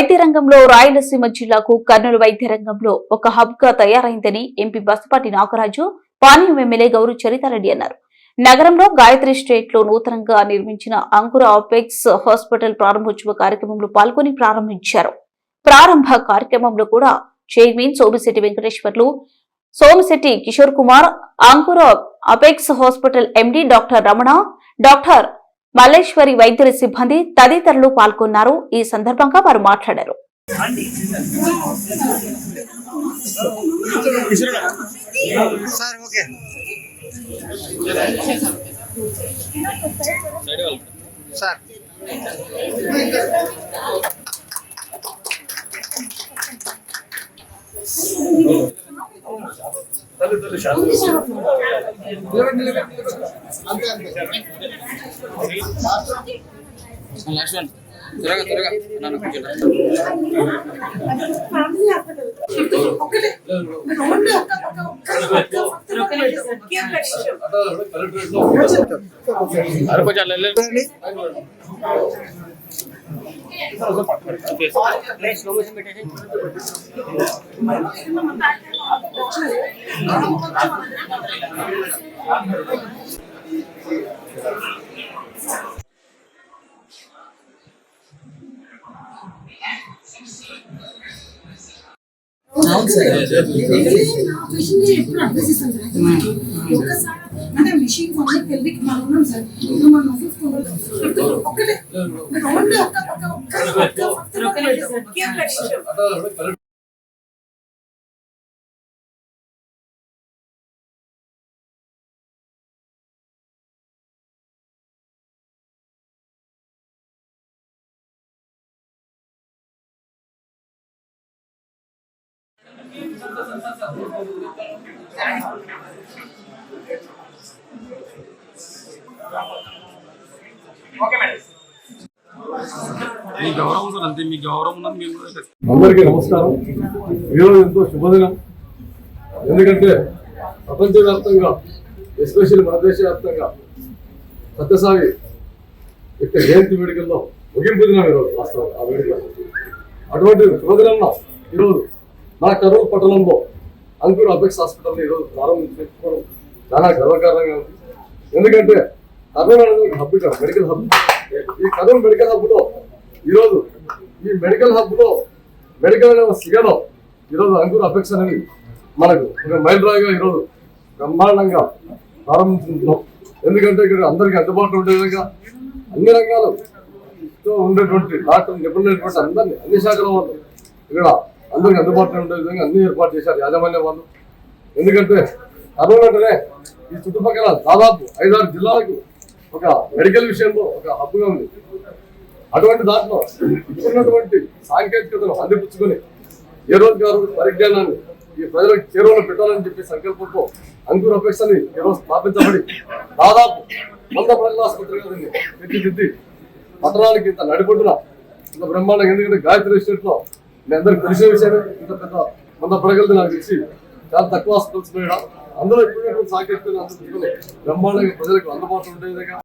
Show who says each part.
Speaker 1: వైద్య రంగంలో రాయలసీమ జిల్లాకు కర్నూలు వైద్య రంగంలో ఒక హబ్గా తయారైందని ఎంపీ బసపాటి నాగరాజు పానీయం ఎమ్మెల్యే గౌరు చరితారెడ్డి అన్నారు. నగరంలో గాయత్రి స్టేట్లో నూతనంగా నిర్మించిన అంకుర ఆపెక్స్ హాస్పిటల్ ప్రారంభోత్సవ కార్యక్రమంలో పాల్గొని ప్రారంభించారు. ప్రారంభ కార్యక్రమంలో కూడా chairman Somisetti Venkateswarlu Somisetti Kishore Kumar Ankura apex hospital MD doctor Ramana doctor Malleswari వైద్యుల సిబ్బంది తదితరులు పాల్గొన్నారు. ఈ సందర్భంగా వారు మాట్లాడారు.
Speaker 2: సార్ ఓకే సార్
Speaker 3: లక్ష్మణ్ త్వరగా త్వరగా నన్ను కొంచెం అలా వెళ్ళండి.
Speaker 4: మిషన్ ఎప్పుడు అడ్వైస్ ఇస్తాం సార్ ఒక్కసారి అంటే మిషన్ కొన్న పెళ్లికి మనం ఉన్నాం సార్ ఇంకా మన ఆఫీస్ కొన్నాం ఒక్కటే ఓన్లీ ఒక్క ఒక్క ఒక్క కేర్
Speaker 5: అందరికీ నమస్కారం. ఈరోజు ఎంతో శుభదినం. ఎందుకంటే ప్రపంచవ్యాప్తంగా ఎస్పెషల్లీ మన దేశవ్యాప్తంగా సత్యసాయి యొక్క జయంతి వేడుకల్లో ముగింపు దినం ఈరోజు వాస్తవంగా ఆ వేడుక అటువంటి శుభదినంలో ఈరోజు మన కరూరు పట్టణంలో అంకుర్ అపెక్స్ హాస్పిటల్ని ఈరోజు ప్రారంభించుకోవడం చాలా గర్వకారణంగా ఉంది. ఎందుకంటే కర్నూలు అనేది హబ్ ఇక్కడ మెడికల్ హబ్ ఈ కర్నూలు మెడికల్ హబ్లో ఈరోజు ఈ మెడికల్ హబ్లో మెడికల్ అనే సిగలో ఈరోజు అంకుర్ అపెక్స్ అనేది మనకు ఒక మైలురాయిగా ఈరోజు బ్రహ్మాండంగా ప్రారంభించుకుంటున్నాం ఎందుకంటే ఇక్కడ అందరికీ అందుబాటులో ఉండే విధంగా అన్ని రంగాలు. ఉండేటువంటి డాక్టర్ నిపుణులైనటువంటి అందరినీ అన్ని శాఖల వాళ్ళు ఇక్కడ అందరికీ అందుబాటులో ఉండే విధంగా అన్ని ఏర్పాటు చేశారు యాజమాన్య వాళ్ళు. ఎందుకంటే కరోనా ఈ చుట్టుపక్కల దాదాపు ఐదారు జిల్లాలకు ఒక మెడికల్ విషయంలో ఒక హబ్బుగా ఉంది. అటువంటి దాంట్లో ఇప్పుడున్నటువంటి సాంకేతికతను అందిపుచ్చుకొని ఏ రోజు గారు పరిజ్ఞానాన్ని ఈ ప్రజలకు చేరువలో పెట్టాలని చెప్పి సంకల్పంతో అంకుర అపేక్షని ఈరోజు స్థాపించబడి దాదాపు వంద ప్రజల ఆసుపత్రిగా దీన్ని తీర్చిదిద్ది పట్టణానికి ఇంత నడిపొడ్డున ఇంత బ్రహ్మాండంగా ఎందుకంటే గాయత్రి ఎస్టేట్ మీ అందరికి తెలిసే విషయమే. ఇంత పెద్ద వంద ప్రగతి నాకు తెలిసి చాలా తక్కువ హాస్పిటల్స్ అందరూ ఎక్కువ ఇప్పుడు బ్రహ్మాండంగా ప్రజలకు అందుబాటులో ఉండే విధంగా